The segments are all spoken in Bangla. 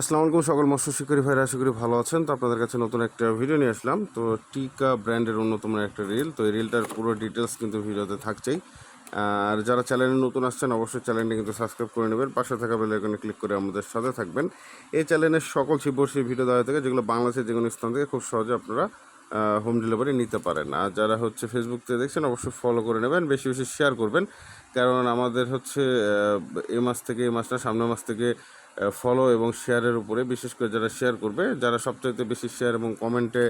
আসসালামু আলাইকুম সকল মৎস্য শিকারী ভাইরা, আশা করি ভালো আছেন। তো আপনাদের কাছে নতুন একটা ভিডিও নিয়ে আসলাম। তো টিকা ব্র্যান্ডের অন্যতম একটা রিল তো এই রিলটার পুরো ডিটেলস কিন্তু ভিডিওতে থাকছেই। আর যারা চ্যানেলে নতুন আসছেন, অবশ্যই চ্যানেলটি কিন্তু সাবস্ক্রাইব করে নেবেন। পাশে থাকা বেলাইকনে ক্লিক করে আমাদের সাথে থাকবেন। এই চ্যানেলের সকল শিবর্ষী ভিডিও দেওয়া থেকে, যেগুলো বাংলাদেশের যে কোনো স্থান থেকে খুব সহজে আপনারা হোম ডেলিভারি নিতে পারেন। আর যারা হচ্ছে ফেসবুকতে দেখছেন, অবশ্যই ফলো করে নেবেন, বেশি বেশি শেয়ার করবেন। কারণ আমাদের হচ্ছে এ মাস থেকে এই মাসটা সামনের মাস থেকে ফলো এবং শেয়ারের উপরে বিশেষ করে যারা শেয়ার করবে, যারা সবচাইতে বেশি শেয়ার এবং কমেন্টে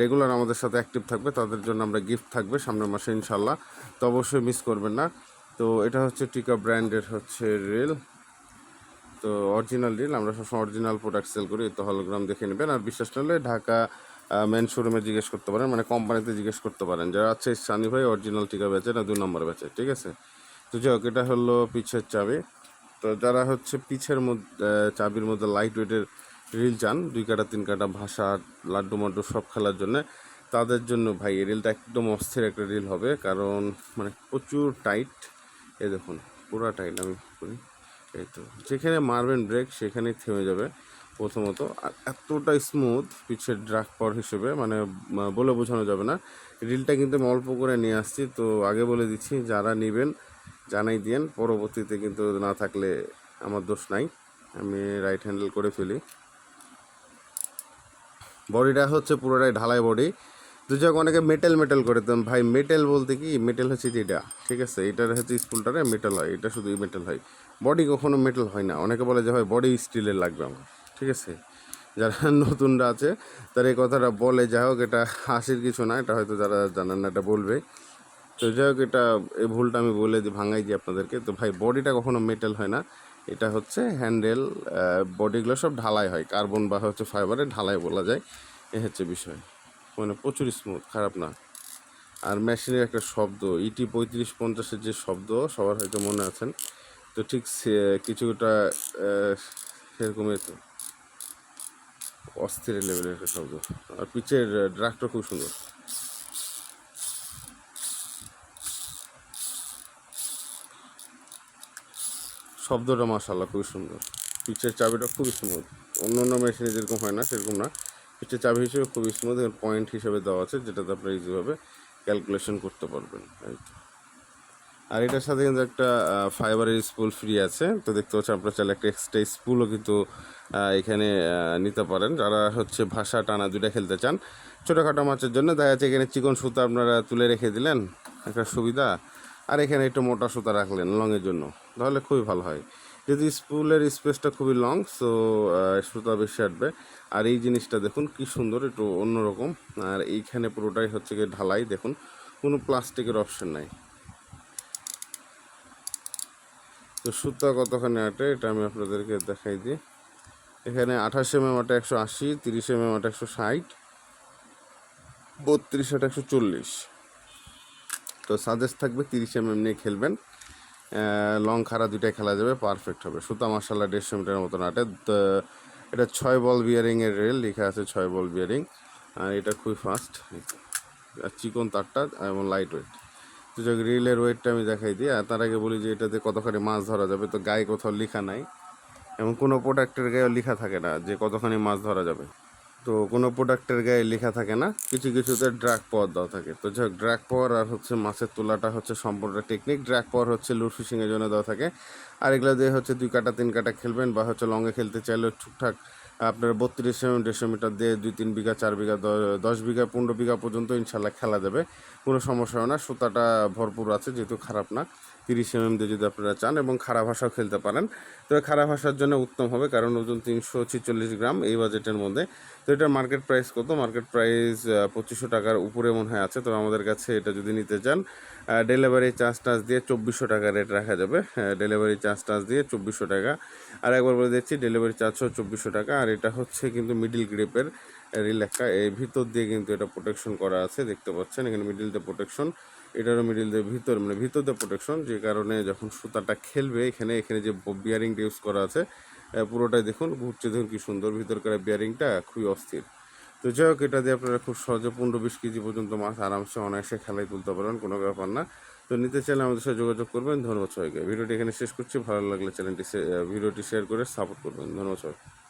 রেগুলার আমাদের সাথে অ্যাক্টিভ থাকবে, তাদের জন্য আমরা গিফট থাকবে সামনের মাসে ইনশাল্লাহ তো অবশ্যই মিস করবেন না। তো এটা হচ্ছে টিকা ব্র্যান্ডের হচ্ছে রেল তো অরিজিনাল রিল আমরা সবসময় অরিজিনাল প্রোডাক্ট সেল করি, তো হলোগ্রাম দেখে নেবেন। আর বিশ্বাস না হলে ঢাকা মেন শোরুমে জিজ্ঞেস করতে পারেন মানে কোম্পানিতে জিজ্ঞেস করতে পারেন, যারা আছে সানি ভাই অরিজিনাল টিকা বেচে না দু নম্বর বেচে, ঠিক আছে? তো যাই হোক, এটা হলো পিছের চাবি। তো যারা হচ্ছে পিছের মধ্যে চাবির মধ্যে লাইট ওয়েটের রিল চান, দুই কাটা, তিন কাটা, ভাষা, লাড্ডু, মাড্ডু সব খেলার জন্য, তাদের জন্য ভাই, এই রিলটা একদম অস্থির একটা রিল হবে, কারণ মানে প্রচুর টাইট এ দেখুন, পুরো টাইট আমি করি এই তো, যেখানে মারবেন ব্রেক সেখানেই থেমে যাবে। প্রথমত। আর এতটা স্মুথ পিছের ড্রাগ পাওয়ার হিসেবে মানে বলে বোঝানো যাবে না। রিলটা কিন্তু আমি অল্প করে নিয়ে আসছি, তো আগে বলে দিচ্ছি, যারা নেবেন, জানাই দিয়েন। পরবর্তীতে কিন্তু না থাকলে আমার দোষ নাই। আমি রাইট হ্যান্ডেল করে ফেলি। বডিটা হচ্ছে পুরোটাই ঢালাই বডি তো যাক অনেকে মেটেল মেটেল করে তো ভাই মেটেল বলতে কি? মেটেল হচ্ছে যেটা, ঠিক আছে? এটার হচ্ছে স্পুলটারে মেটেল হয়, এটা শুধু মেটেল হয়। বডি কখনো মেটেল হয় না। অনেকে বলে যে, ভাই বডি স্টিলের লাগবে আমার। ঠিক আছে? যারা নতুনরা আছে, তারা এই কথাটা বলে, যাই হোক এটা হাসির কিছু না, এটা হয়তো যারা জানেন না এটা বলবে। তো যাই হোক এটা, এই ভুলটা আমি বলে দিই ভাঙাই দিই আপনাদেরকে। তো ভাই, বডিটা কখনো মেটেল হয় না। এটা হচ্ছে হ্যান্ডেল বডিগুলো সব ঢালাই হয়। কার্বন বা হচ্ছে ফাইবারে ঢালাই বলা যায়। এ হচ্ছে বিষয়। মানে প্রচুর স্মুথ খারাপ না। আর মেশিনের একটা শব্দ ইটি পঁয়ত্রিশ পঞ্চাশের যে শব্দ, সবার হয়তো মনে আছেন। তো ঠিক কিছুটা সেরকমই তো। অস্থির লেভেলের একটা শব্দ। আর পিচের ড্রাগটা খুব সুন্দর। শব্দটা মাসাল্লাহ খুবই সুন্দর। পিচের চাবিটা খুবই স্মুথ অন্য অন্য মেশিনে যেরকম হয় না, সেরকম না। পিচের চাবি হিসেবে খুবই স্মুথ পয়েন্ট হিসেবে দেওয়া আছে, যেটাতে আপনারা ইজিভাবে ক্যালকুলেশন করতে পারবেন এই তো আর এটার সাথে কিন্তু একটা ফাইবারের স্পুল ফ্রি আছে। তো দেখতে পাচ্ছেন আপনারা চাইলে একটা এক্সট্রা স্পুলও কিন্তু এখানে নিতে পারেন। যারা হচ্ছে ভাষা টানা দুইটা খেলতে চান, ছোটোখাটো মাছের জন্য দেখা যাচ্ছে এখানে চিকন সুতা আপনারা তুলে রেখে দিলেন, একটা সুবিধা। আর এখানে একটু মোটা সুতা রাখলেন লংয়ের জন্য, তাহলে খুবই ভালো হয়। যদি স্পুলের স্পেসটা খুবই লং সো সুতা বেশি আসবে। আর এই জিনিসটা দেখুন, কি সুন্দর, একটু অন্যরকম। আর এইখানে পুরোটাই হচ্ছে গিয়ে ঢালাই, দেখুন। কোনো প্লাস্টিকের অপশন নাই। তো সুতা কতখানি আটে, এটা আমি আপনাদেরকে দেখাই দিই। এখানে আঠাশ এম এম আটা একশো আশি, তিরিশ এম এম আটা একশো ষাট, বত্রিশ আটা একশো চল্লিশ। তো সাজেস্ট থাকবে তিরিশ এম এম নিয়ে খেলবেন। লং খাড়া দুইটাই খেলা যাবে পারফেক্ট হবে। সুতা মার্শাল্লাহ দেড়শো মিটারের মতন আটে। তো এটা ছয় বল বিয়ারিংয়ের রেল, লেখা আছে ছয় বল বিয়ারিং আর এটা খুবই ফাস্ট চিকন তারটা এবং লাইট ওয়েট যাক রিলের ওয়েটটা আমি দেখাই দিই, আর তার আগে বলি যে এটাতে কতখানি মাছ ধরা যাবে, তো গায়ে কোথাও লেখা নাই। এবং কোনো প্রোডাক্টের গায়েও লেখা থাকে না যে কতখানি মাছ ধরা যাবে। তো কোনো প্রোডাক্টের গায়ে লেখা থাকে না, কিছু কিছুতে ড্রাগ পাওয়ার দেওয়া থাকে। তো যাক ড্রাগ পাওয়ার আর হচ্ছে মাছের তোলাটা হচ্ছে সম্পূর্ণ টেকনিক ড্রাগ পাওয়ার হচ্ছে লুড ফিশিংয়ের জন্য দেওয়া থাকে। আর এগুলো দিয়ে হচ্ছে দুই কাটা, তিন কাটা খেলবেন বা হচ্ছে লংয়ে খেলতে চাইলেও ঠিকঠাক আপনার বত্রিশ মিটার দিয়ে দুই, তিন বিঘা, চার বিঘা দশ বিঘা, পনেরো বিঘা পর্যন্ত ইনশাল্লাহ খেলা যাবে কোনো সমস্যা হয় না, সুতাটা ভরপুর আছে, যেহেতু খারাপ না। তিরিশ এম দিয়ে যদি আপনারা চান এবং খারাপ ভাষাও খেলতে পারেন। তবে খারাপ ভাষার জন্য উত্তম হবে, কারণ ওজন তিনশো ছিচল্লিশ গ্রাম এই বাজেটের মধ্যে। তো এটার মার্কেট প্রাইস কত? মার্কেট প্রাইস পঁচিশশো টাকার উপরে মনে হয় আছে। তবে আমাদের কাছে এটা যদি নিতে চান ডেলিভারি চার্জ টার্জ দিয়ে চব্বিশশো টাকা রেট রাখা যাবে। ডেলিভারি চার্জ টার্জ দিয়ে চব্বিশশো টাকা। আর একবার বলে দিচ্ছি ডেলিভারি চার্জও চব্বিশশো টাকা। আর এটা হচ্ছে কিন্তু মিডিল গ্রিপের রিলেক্কা এই ভিতর দিয়ে কিন্তু এটা প্রোটেকশন করা আছে। দেখতে পাচ্ছেন, এখানে মিডিল দিয়ে প্রোটেকশন এটারও মিডিল দিয়ে ভিতর মানে ভিতর দিয়ে প্রোটেকশন যে কারণে যখন সুতাটা খেলবে, এখানে এখানে যে বিয়ারিংটা ইউজ করা আছে পুরোটাই দেখুন, ঘুরছে, দেখুন কী সুন্দর ভিতরকার বিয়ারিংটা খুবই অস্থির। তো যাই হোক, এটা দিয়ে আপনারা খুব সহজে পনেরো বিশ কেজি পর্যন্ত মাছ আরামসে অনায়াসে খেলায় তুলতে পারেন কোনো ব্যাপার না। তো নিতে চাইলে আমাদের সাথে যোগাযোগ করবেন। ধন্যবাদ সবাইকে। ভিডিওটি এখানে শেষ করছি। ভালো লাগলে চ্যানেলটি ভিডিওটি শেয়ার করে সাপোর্ট করবেন। ধন্যবাদ সবাই